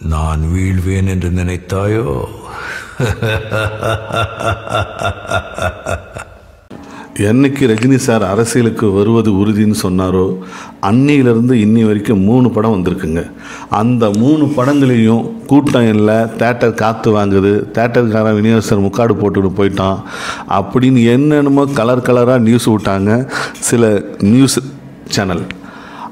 நான் வீழ்வேன் என்று நினைத்தாயோ? என்னைக்கு ரஜினி சார் அரசியலுக்கு வருவது உறுதின்னு சொன்னாரோ அன்னியிலிருந்து இன்னி வரைக்கும் மூணு படம் வந்திருக்குங்க. அந்த மூணு படங்களையும் கூட்டம் இல்லை தேட்டர் காற்று வாங்குது தேட்டருக்காரன் விநியோகஸ்தர் முக்காடு போட்டுட்டு போயிட்டான். அப்படின்னு என்னென்னமோ கலர் கலராக நியூஸ் விட்டாங்க. சில நியூஸ் சேனல்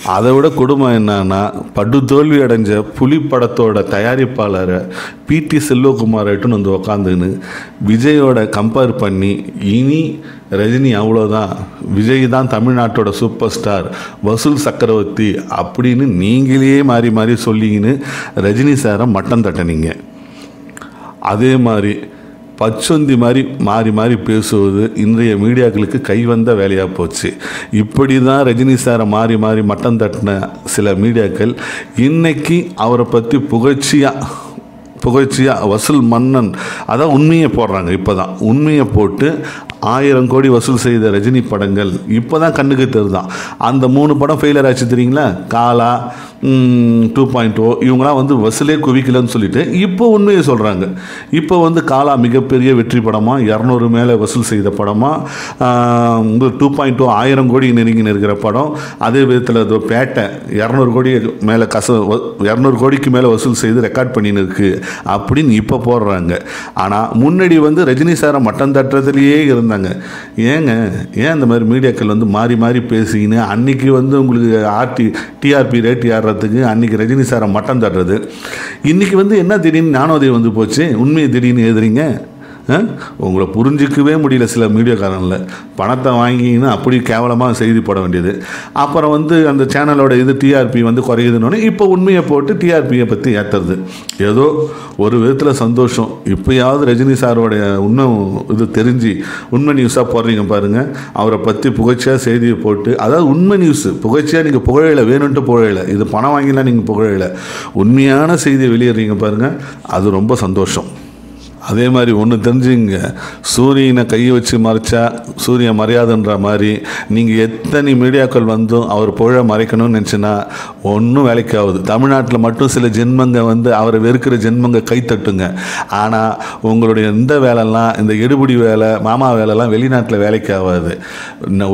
அதை விட கொடுமை என்னன்னா படு தோல்வி அடைஞ்ச புலி படத்தோட தயாரிப்பாளரை பிடி செல்வகுமார்ட்டுன்னு வந்து உக்காந்துன்னு விஜயோட கம்பேர் பண்ணி இனி ரஜினி அவ்வளோதான் விஜய் தான் தமிழ்நாட்டோட சூப்பர் ஸ்டார் வசூல் சக்கரவர்த்தி அப்படின்னு நீங்களே மாறி மாறி சொல்லிங்கன்னு ரஜினி சாரை மட்டம் தட்டினீங்க. அதே மாதிரி பச்சொந்தி மாதிரி மாறி மாறி பேசுவது இன்றைய மீடியாக்களுக்கு கைவந்த வேலையாக போச்சு. இப்படி தான் ரஜினி சாரை மாறி மாறி மட்டம் தட்டின சில மீடியாக்கள் இன்னைக்கு அவரை பற்றி புகழ்ச்சியாக புகழ்ச்சியாக வசூல் மன்னன் அதான் உண்மையை போடுறாங்க இப்போ தான் உண்மையை போட்டு ஆயிரம் கோடி வசூல் செய்த ரஜினி படங்கள் இப்போ தான் கண்ணுக்கு தெரிதான் அந்த மூணு படம் ஃபெயிலியர் ஆச்சு தெரியுங்களா? காலா டூ பாயிண்ட் ஓ இவங்களாம் வந்து வசூலே குவிக்கலன்னு சொல்லிட்டு இப்போ உண்மையை சொல்கிறாங்க இப்போ வந்து காலா மிகப்பெரிய வெற்றி படமாக இரநூறு மேலே வசூல் செய்த படமாக டூ பாயிண்ட் ஓ ஆயிரம் கோடி நெருங்கி இருக்கிற படம். அதே விதத்தில் அது பேட்டை இரநூறு கோடி மேலே கச இரநூறு கோடிக்கு மேலே வசூல் செய்து ரெக்கார்ட் பண்ணின்னு இருக்குது அப்படின்னு இப்போ போடுறாங்க. ஆனால் முன்னாடி வந்து ரஜினி சாரை மட்டம் தட்டுறதுலேயே இருந்தாங்க ஏங்க ஏன் இந்த மாதிரி மீடியாக்கள் வந்து மாறி மாறி பேசிக்கின்னு அன்னைக்கு வந்து உங்களுக்கு ஆர்டி டிஆர்பி ரேட் ஏறுறதுக்கு அன்னைக்கு ரஜினி சாரை மட்டம் தட்டுறது. இன்னைக்கு வந்து என்ன திடீர்னு ஞானோதயம் வந்து போச்சு? உண்மையை திடீர்னு எழுதுறீங்க உங்களை புரிஞ்சிக்கவே முடியல சில மீடியாக்காரனில். பணத்தை வாங்கிங்கன்னா அப்படி கேவலமாக செய்தி போட வேண்டியது. அப்புறம் வந்து அந்த சேனலோட இது டிஆர்பி வந்து குறையுதுன்னு இப்போ உண்மையை போட்டு டிஆர்பியை பற்றி ஏற்றுறது ஏதோ ஒரு விதத்தில் சந்தோஷம். இப்போயாவது ரஜினி சாரோடைய இன்னும் இது தெரிஞ்சு உண்மை நியூஸாக போடுறீங்க பாருங்கள் அவரை பற்றி புகழ்ச்சியாக செய்தியை போட்டு அதாவது உண்மை நியூஸ் புகழ்ச்சியாக நீங்கள் புகழலை வேணும்ட்டு புகழலை. இது பணம் வாங்கிலாம் நீங்கள் புகழலை. உண்மையான செய்தியை வெளியேறீங்க பாருங்கள் அது ரொம்ப சந்தோஷம். அதே மாதிரி ஒன்று தெரிஞ்சுங்க. சூரியனை கையை வச்சு மறைச்சா சூரியன் மறையாதுன்ற மாதிரி நீங்கள் எத்தனை மீடியாக்கள் வந்தும் அவர் புழ மறைக்கணும்னு நினச்சின்னா ஒன்றும் வேலைக்கு ஆகுது. தமிழ்நாட்டில் மட்டும் சில ஜென்மங்க வந்து அவரை வெறுக்கிற ஜென்மங்க கைத்தட்டுங்க ஆனால் உங்களுடைய இந்த வேலைலாம் இந்த எடுபடி வேலை மாமா வேலைலாம் வெளிநாட்டில் வேலைக்கு ஆகாது.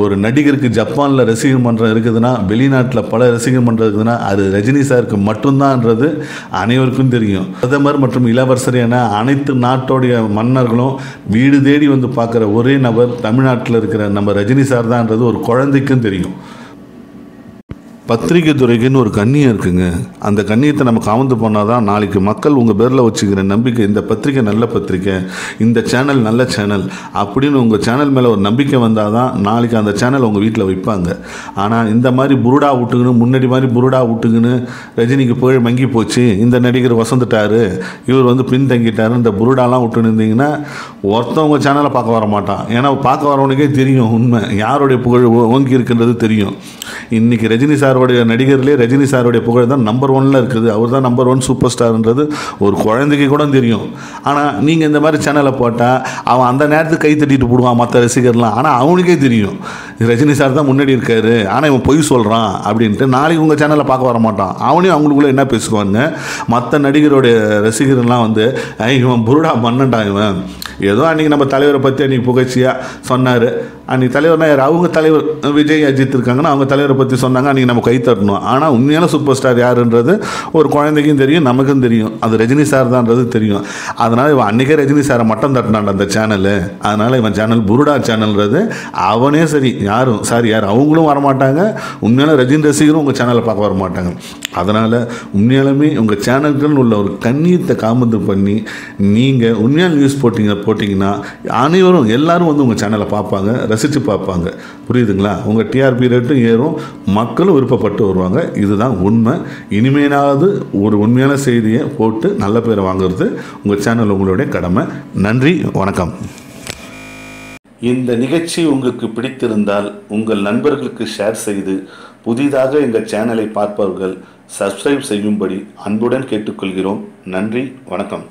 ஒரு நடிகருக்கு ஜப்பானில் ரசிகர் மன்றம் இருக்குதுன்னா வெளிநாட்டில் பல ரசிகர் மன்றம் இருக்குதுன்னா அது ரஜினி சாருக்கு மட்டும்தான்ன்றது அனைவருக்கும் தெரியும். பிரதமர் மற்றும் இளவரசர் என அனைத்து நாட்டோடைய மன்னர்களும் வீடு தேடி வந்து பார்க்குற ஒரே நபர் தமிழ்நாட்டில் இருக்கிற நம்ம ரஜினி சார் தான்ன்றது ஒரு குழந்தைக்கும் தெரியும். பத்திரிகை துறைக்குன்னு ஒரு கண்ணியம் இருக்குங்க. அந்த கண்ணியத்தை நம்ம காமந்து போனால் தான் நாளைக்கு மக்கள் உங்கள் பேரில் வச்சுக்கிற நம்பிக்கை இந்த பத்திரிக்கை நல்ல பத்திரிக்கை இந்த சேனல் நல்ல சேனல் அப்படின்னு உங்கள் சேனல் மேலே ஒரு நம்பிக்கை வந்தால் தான் நாளைக்கு அந்த சேனல் உங்கள் வீட்டில் வைப்பாங்க. ஆனால் இந்த மாதிரி புருடா விட்டுக்குன்னு முன்னாடி மாதிரி புருடா விட்டுக்குன்னு ரஜினிக்கு புகழ் மங்கி போச்சு. இந்த நடிகர் வசந்துட்டாரு. இவர் வந்து பின்தங்கிட்டார். இந்த புருடாலாம் விட்டுன்னு இருந்தீங்கன்னா ஒருத்தவங்க சேனலை பார்க்க வர மாட்டான். ஏன்னா பார்க்க வரவனுக்கே தெரியும் உண்மை. யாருடைய புகழ் ஓ- ஓங்கி இருக்குன்றது தெரியும். இன்றைக்கி ரஜினி சார் சாருடைய நடிகர்லேயே ரஜினி சாருடைய புகழ் தான் நம்பர் ஒன்ல இருக்குது. அவர் தான் நம்பர் ஒன் சூப்பர் ஸ்டார்ன்றது ஒரு குழந்தைக்கு கூட தெரியும். ஆனால் நீங்கள் இந்த மாதிரி சேனலை போட்டால் அவன் அந்த நேரத்துக்கு கை தட்டிட்டு போடுவான் மற்ற ரசிகர்லாம். ஆனால் அவனுக்கே தெரியும். ரஜினி சார் தான் முன்னாடி இருக்காரு. ஆனால் இவன் பொய் சொல்கிறான் அப்படின்ட்டு நாளைக்கு உங்கள் சேனலை பார்க்க வர மாட்டான். அவனையும் அவங்களுக்குள்ளே என்ன பேசுவாங்க மற்ற நடிகருடைய ரசிகர்லாம் வந்து இவன் புருடா மன்னன்டா இவன். ஏதோ அன்றைக்கி நம்ம தலைவரை பற்றி அன்றைக்கி புகழ்ச்சியாக சொன்னார். அன்றைக்கி தலைவர்னா யார் அவங்க தலைவர் விஜய் அஜித் இருக்காங்கன்னா அவங்க தலைவரை பற்றி சொன்னாங்க அன்றைக்கி நம்ம கை தட்டணும். ஆனால் உண்மையான சூப்பர் ஸ்டார் யாருன்றது ஒரு குழந்தைக்கும் தெரியும் நமக்கும் தெரியும். அது ரஜினி சார் தான்ன்றது தெரியும். அதனால் இவன் அன்றைக்கே ரஜினி சாரை மட்டம் தட்டினான் அந்த சேனலு. அதனால் இவன் சேனல் புருடா சேனல்ன்றது அவனே சரி யாரும் சாரி யார் அவங்களும் வரமாட்டாங்க. உண்மையான ரஜினி ரசிகரும் உங்கள் சேனலை பார்க்க வர மாட்டாங்க அதனால் உண்மையாலுமே உங்கள் சேனல்கள் உள்ள ஒரு கண்ணியத்தை காமந்து பண்ணி நீங்கள் உண்மையான நியூஸ் போட்டிங்க போட்டிங்கன்னா அனைவரும் எல்லாரும் வந்து உங்கள் சேனலை பார்ப்பாங்க ரசித்து பார்ப்பாங்க. புரியுதுங்களா? உங்கள் டிஆர்பி ரேட்டும் ஏறும் மக்களும் விருப்பப்பட்டு வருவாங்க. இதுதான் உண்மை. இனிமேலாவது ஒரு உண்மையான செய்தியை போட்டு நல்ல பேரை வாங்குறது உங்கள் சேனல் உங்களுடைய கடமை. நன்றி வணக்கம். இந்த நிகழ்ச்சி உங்களுக்கு பிடித்திருந்தால் உங்கள் நண்பர்களுக்கு ஷேர் செய்து புதிதாக எங்கள் சேனலை பார்ப்பவர்கள் சப்ஸ்கிரைப் செய்யும்படி அன்புடன் கேட்டுக்கொள்கிறோம். நன்றி வணக்கம்.